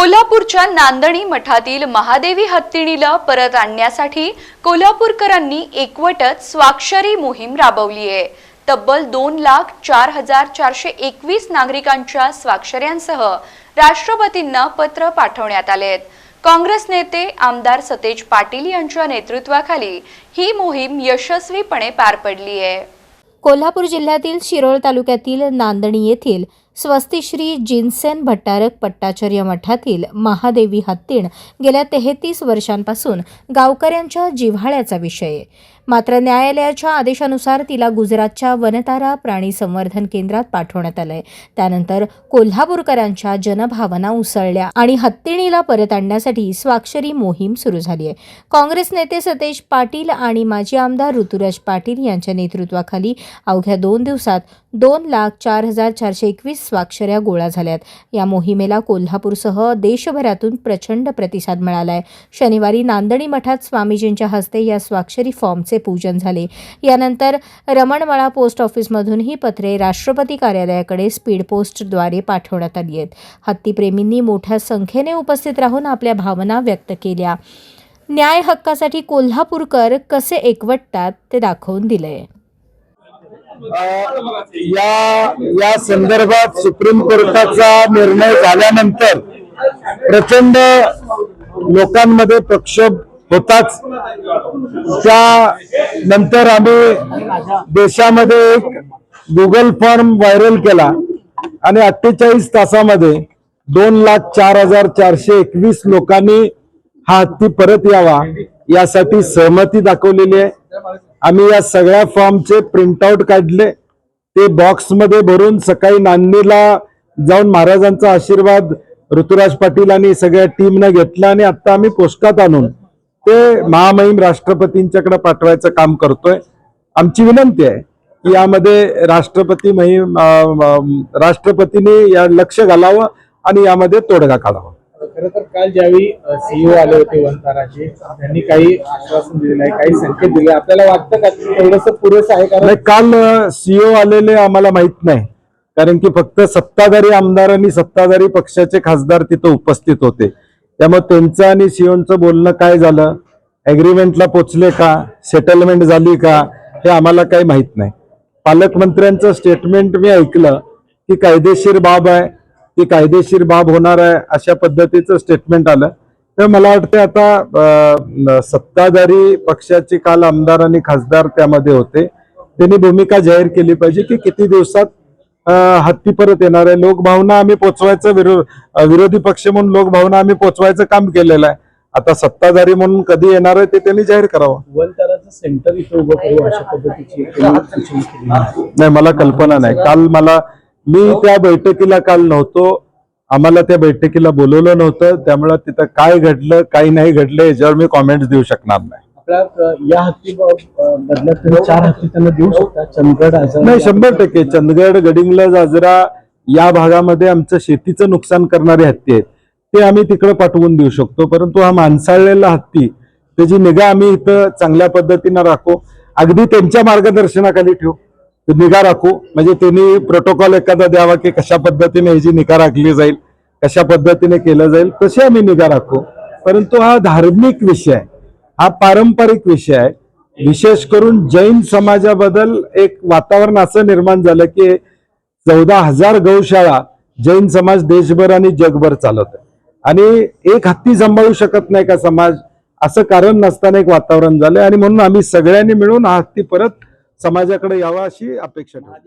कोल्हापूरच्या नांदणी मठातील महादेवी हत्तीणीला परत आणण्यासाठी कोल्हापूरकरांनी एकवटत स्वाक्षरी मोहीम राबवली आहे. तब्बल दोन लाख चार हजार चारशे एकवीस नागरिकांच्या स्वाक्षऱ्यांसह राष्ट्रपतींना पत्र पाठवण्यात आले आहेत. काँग्रेस नेते आमदार सतेज पाटील यांच्या नेतृत्वाखाली ही मोहीम यशस्वीपणे पार पडली आहे. कोल्हापूर जिल्ह्यातील शिरोळ तालुक्यातील नांदणी येथील स्वस्तिश्री जिनसेन भट्टारक पट्टाचार्य मठातील महादेवी हत्तीण गेल्या तेहतीस वर्षांपासून गावकऱ्यांच्या जिव्हाळ्याचा विषय आहे. मात्र न्यायालयाच्या आदेशानुसार तिला गुजरातच्या वनतारा प्राणी संवर्धन केंद्रात पाठवण्यात आलंय. त्यानंतर कोल्हापूरकरांच्या जनभावना उसळल्या आणि हत्तीणीला परत आणण्यासाठी स्वाक्षरी मोहीम सुरू झाली आहे. काँग्रेस नेते सतेज पाटील आणि माजी आमदार ऋतुराज पाटील यांच्या नेतृत्वाखाली अवघ्या दोन दिवसात दोन लाख चार हजार चारशे एकवीस स्वाक्षऱ्या गोळा झाल्यात. या मोहिमेला कोल्हापूरसह देशभरातून प्रचंड प्रतिसाद मिळाला आहे शनिवारी नांदणी मठात स्वामीजींच्या हस्ते या स्वाक्षरी फॉर्मचे पूजन झाले. यानंतर रमणमळा पोस्ट ऑफिसमधून ही पत्रे राष्ट्रपती कार्यालयाकडे स्पीड पोस्टद्वारे पाठवण्यात आली आहेत. हत्तीप्रेमींनी मोठ्या संख्येने उपस्थित राहून आपल्या भावना व्यक्त केल्या. न्याय हक्कासाठी कोल्हापूरकर कसे एकवटतात ते दाखवून दिले आहे या या संदर्भात सुप्रीम कोर्टाचा निर्णय झाल्यानंतर प्रचंड लोकांमध्ये प्रक्षोभ होताच. त्या नंतर आम्ही देशामध्ये एक गुगल फॉर्म व्हायरल केला आणि अठ्ठेचाळीस तासामध्ये दोन लाख चार हजार चारशे एकवीस लोकांनी हा हत्ती परत यावा यासाठी सहमती दाखवलेली आहे. आम्ही या सगळ्या फॉर्मचे प्रिंटआउट काढले. ते बॉक्समध्ये भरून सकाळी नांदणीला जाऊन महाराजांचा आशीर्वाद ऋतुराज पाटील आणि सगळ्या टीमनं घेतला आणि आता आम्ही पोस्टात आणून ते महामहिम राष्ट्रपतींच्याकडे पाठवायचं काम करतोय. आमची विनंती आहे की यामध्ये राष्ट्रपती महिम राष्ट्रपतीने राष्ट्रपतींनी या लक्ष घालावं आणि यामध्ये तोडगा काढावा. खरं तर काल ज्यावेळी सीईओ आले होते वनताराचे त्यांनी काही आश्वासन दिलेलं आहे काही संकेत दिले. आपल्याला वाटतं का थोडस पुरेसं आहे? कारण काल सीईओ आलेले आम्हाला माहीत नाही. कारण की फक्त सत्ताधारी आमदार आणि सत्ताधारी पक्षाचे खासदार तिथं उपस्थित होते. त्यामुळे त्यांचं आणि सीओचं बोलणं काय झालं? अग्रीमेंटला पोचले का? सेटलमेंट झाली का? हे आम्हाला काही माहीत नाही. पालकमंत्र्यांचं स्टेटमेंट मी ऐकलं की कायदेशीर बाब आहे. ती कायदेशीर बाब होणार आहे अशा पद्धतीचं स्टेटमेंट आलं. तर मला वाटतं आता सत्ताधारी पक्षाचे काल आमदार आणि खासदार त्यामध्ये होते. त्यांनी भूमिका जाहीर केली पाहिजे की किती दिवसात हत्ती परत येणार आहे. लोकभावना आम्ही पोचवायचं विरो विरोधी पक्ष म्हणून लोकभावना आम्ही पोचवायचं काम केलेलं आहे. आता सत्ताधारी म्हणून कधी येणार आहे ते त्यांनी जाहीर करावं. वनताराचं सेंटर इथं उभं करू अशा पद्धतीची. नाही मला कल्पना नाही. काल मला मी त्या बैठकीला काल नव्हतो. आम्हाला त्या बैठकीला बोलवलं नव्हतं. त्यामुळे तिथं काय घडलं काय नाही घडलं याच्यावर मी कॉमेंट्स देऊ शकणार नाही. आपल्या अ, या हत्ती ब- अ, बदल्यात तुम्ही चार हत्ती त्यांना देऊ शकता. चंदगड आजार नाही शंभर टक्के. चंदगड गडिंग्लज आजरा या भागामध्ये आमचं शेतीचं नुकसान करणारे हत्ती आहेत. ते आम्ही तिकडे पाठवून देऊ शकतो. परंतु हा माणसाळलेला हत्ती त्याची निगा आम्ही इथं चांगल्या पद्धतीनं राखू. अगदी त्यांच्या मार्गदर्शनाखाली ठेवू. निगा राखू. म्हणजे त्यांनी प्रोटोकॉल एखादा द्यावा की कशा पद्धतीने ह्याची निगा राखली जाईल कशा पद्धतीने केलं जाईल तशी आम्ही निगा राखू. परंतु हा धार्मिक विषय आहे. हा पारंपरिक विषय आहे. विशेष करून जैन समाजाबद्दल एक वातावरण असं निर्माण झालं की चौदा हजार गौशाळा जैन समाज देशभर आणि जगभर चालवत आणि एक हत्ती सांभाळू शकत नाही का समाज? असं कारण नसताना एक वातावरण झालंय. आणि म्हणून आम्ही सगळ्यांनी मिळून हा हत्ती परत समाजाकडे यावा अशी अपेक्षा ठेवतो.